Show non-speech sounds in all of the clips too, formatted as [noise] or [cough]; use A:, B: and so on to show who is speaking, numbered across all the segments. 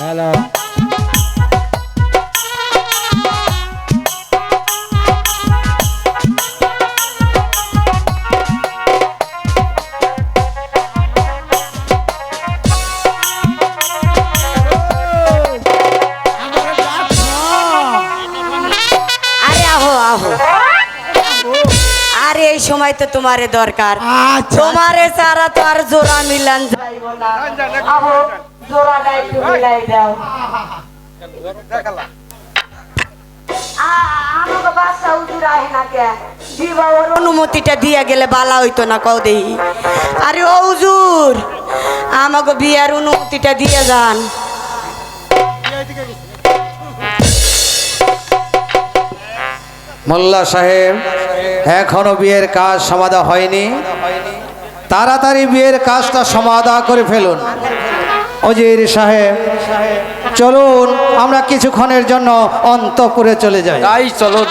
A: Hello
B: আরে আহো আহো। আরে এই সময় তো তোমারে দরকার।
C: আচ্ছা।
B: তোমারে সারা তো আর জোড়া মিলান যাইব না। আহো। জোড়াটা একটু মিলাই দাও। অনুমতিটা গেলে বালা হইতো না, কও আরে আমাকে অনুমতিটা দিয়ে যান।
A: মোল্লা সাহেব, এখনও বিয়ের কাজ সমাধা হয়নি। তাড়াতাড়ি বিয়ের কাজটা সমাধা করে ফেলুন। অজির সাহেব চলুন আমরা কিছুক্ষণের জন্য অন্তপুরে চলে যাই।
D: তাই চলুন।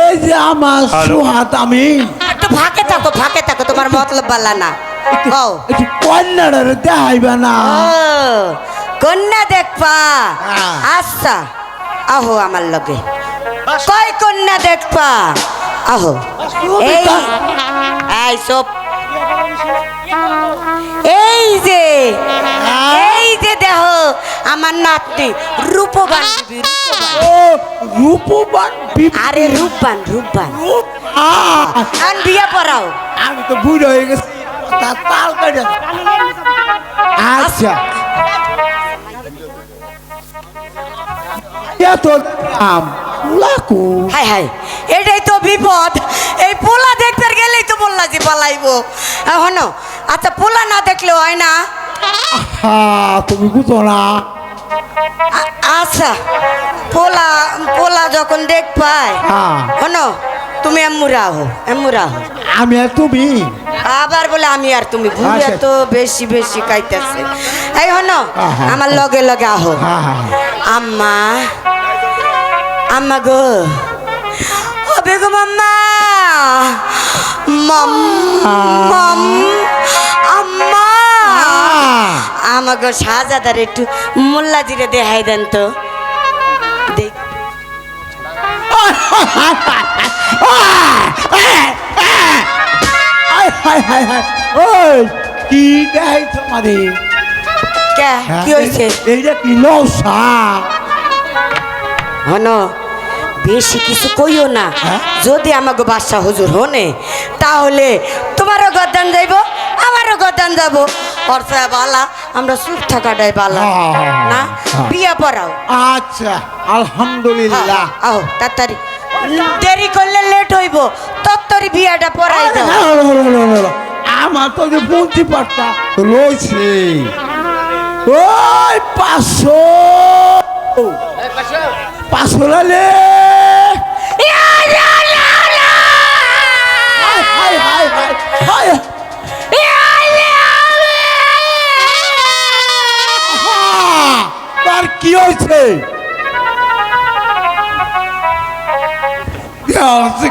C: এই যে আমার সুহাত আমি।
B: একটু ফাঁকে থাকো ফাঁকে থাকো তোমার মতলব বালা না। কও।
C: একটু কন্যাটার দেখাইবে না।
B: কন্যা দেখবা।
C: হ্যাঁ।
B: আচ্ছা আহো আমার লগে। কয় কন্যা দেখবা? আহো। এই এই সব। এই যে এই যে দেহ আমার নাতনি রূপবান রূপবান। আরে রূপবান রূপবান। আন বিয়ে পড়াও।
C: আমি তো বুড়ো হয়ে গেছি। তার তাল কাটে। আচ্ছা। এত দাম লাকু।
B: High high. এটাই তো বিপদ। এই পোলা দেখতে গেলেই তো বললা যে পালাইবো। এখন আচ্ছা পোলা না দেখলে হয় না?
C: তুমি বুঝো না।
B: আচ্ছা পোলা পোলা যখন দেখ পায়
C: হ্যাঁ।
B: হনো তুমি এমুরা হো এমুরা হো
C: আমি আর তুমি?
B: আবার বলে আমি আর তুমি ঘুরে
C: আচ্ছা।
B: তো বেশি বেশি খাইতেছে এই হনো আমার লগে লগে আহো।
C: হ্যাঁ হ্যাঁ।
B: আম্মা আম্মা গো। ও বেগম আম্মা। মম মম আম্মা। আমাকে শাহজাদার একটু মোল্লা জিরে দেখাই দেন তো। দেখ।
C: হায় হায় হায় কি? দেখাইছো মানে
B: কি হয়েছে
C: এইটা কি লসা
B: হন বেশি কিছু কইও না।
C: হ্যাঁ?
B: যদি আমাকে বাদশাহ হুজুর হনে তাহলে তোমারও গদান যাইব আমারও গদান যাব। অর্থাৎ বালা আমরা চুপ থাকাটাই বালা।
C: হ্যাঁ,
B: না?
C: হ্যাঁ।
B: বিয়া পড়াও।
C: আচ্ছা আলহামদুলিল্লাহ।
B: আও তাড়াতাড়ি। দেরি করলে লেট হইব তত্তরি বিয়াটা পড়াই দাও।
C: না, না, না, না, না, না। আমার তো যে বুঝতে পারতা রয়েছে। ওই পাঁচশো। পাঁচশো লালে কি হয়েছে? দেহ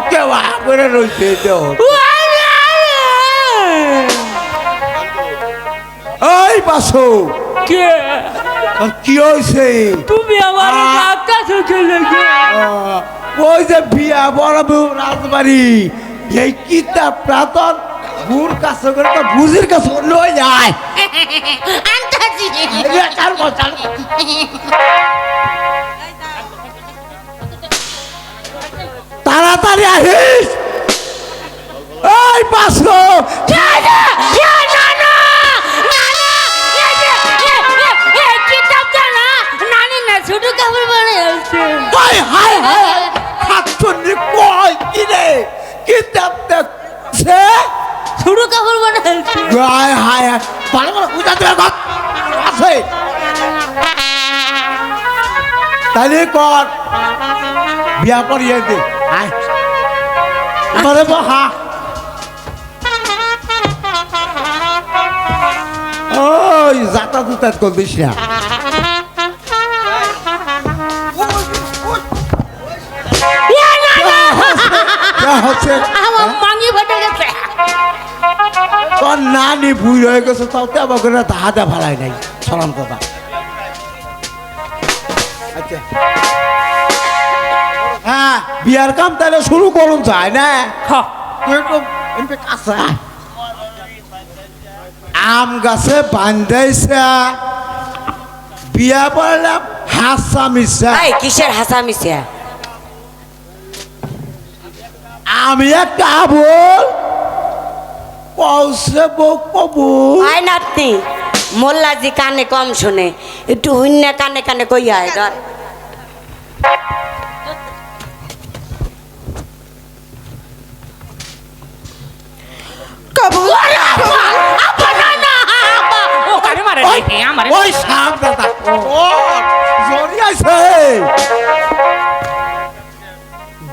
C: কেবা করে রয়েছে দেহ এই বাসু।
E: কে?
C: কি হয়েছে?
E: তুমি আমার
C: আ-
E: ডাক্তার চলে
C: আহ, ওই যে বিয়া বড় বউ রাজবাড়ি। এই প্রাতন কাছে করে তো বুঝির কাছে লই যায়। চালু কর, চালু। তাড়াতাড়ি আহিস। এই বাসু
E: ছোট কাপড় আছে
C: হায়। হায় হায় কয় কি রে
E: ছোট কাপড়
C: হায় হায় হায়। তাহলে কর। বিয়া করিয়ে দে আমারে বহা। ওই যাতা দুতাত করবিস না। হচ্ছে?
E: গেছে।
C: তোর নানি ভুল হয়ে গেছে তাও তো করে হাতে ভালাই নাই। সালাম আচ্ছা হ্যাঁ বিয়ার কাম তাহলে শুরু করুন যায় না? আম গাছে বান্ধাইছে। বিয়া পড়লাম হাসা মিশা
B: কিসের হাসা মিশিয়া
C: আমি একটা আবল। পৌঁছে বউ কবু
B: আয় নাতনি মোল্লাজি কানে কম শুনে। একটু হুন্যা কানে কানে কই আয় ধর। কবুল
C: ওই
E: নাই, আমারে।
C: ওই সাপ দাদা। ও জড়িয়েছে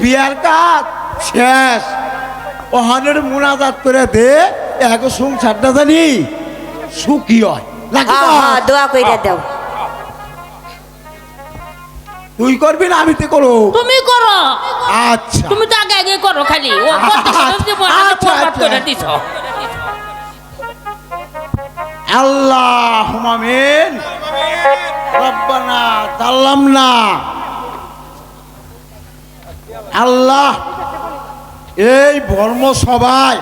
C: বিয়ার কাজ শেষ। ওহানের মুনাজাত করে দে এক সংসারটা জানি সুখী হয়।
B: দোয়া কইরা দাও।
C: তুই করবি না আমি তো করো
E: তুমি করো।
C: আচ্ছা।
E: তুমি তো আগে আগে করো খালি। ও [laughs] দিছ।
C: আল্লাহ রব্বানা না আল্লাহ এই ধর্ম সভায়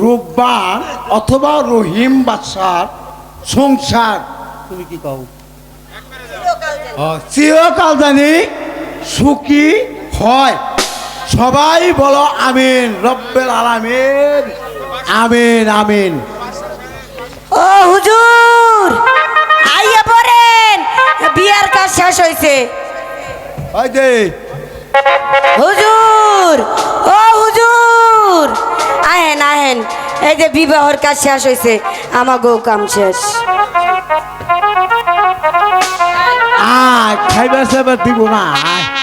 C: রূপবান অথবা রহিম বাদশার সংসার তুমি কি কও? চিরকাল জানি সুখী হয়। সবাই বলো আমিন রব্বেল আলামিন। আমিন আমিন।
B: ও হুজুর আইয়া পড়েন বিয়ার কাজ শেষ হয়েছে হুজুর ও হুজুর। আহেন আহেন এই যে বিবাহর কাজ শেষ হয়েছে আমার গো কাম শেষ।
C: খাইবার সাইবার দিব না আয়।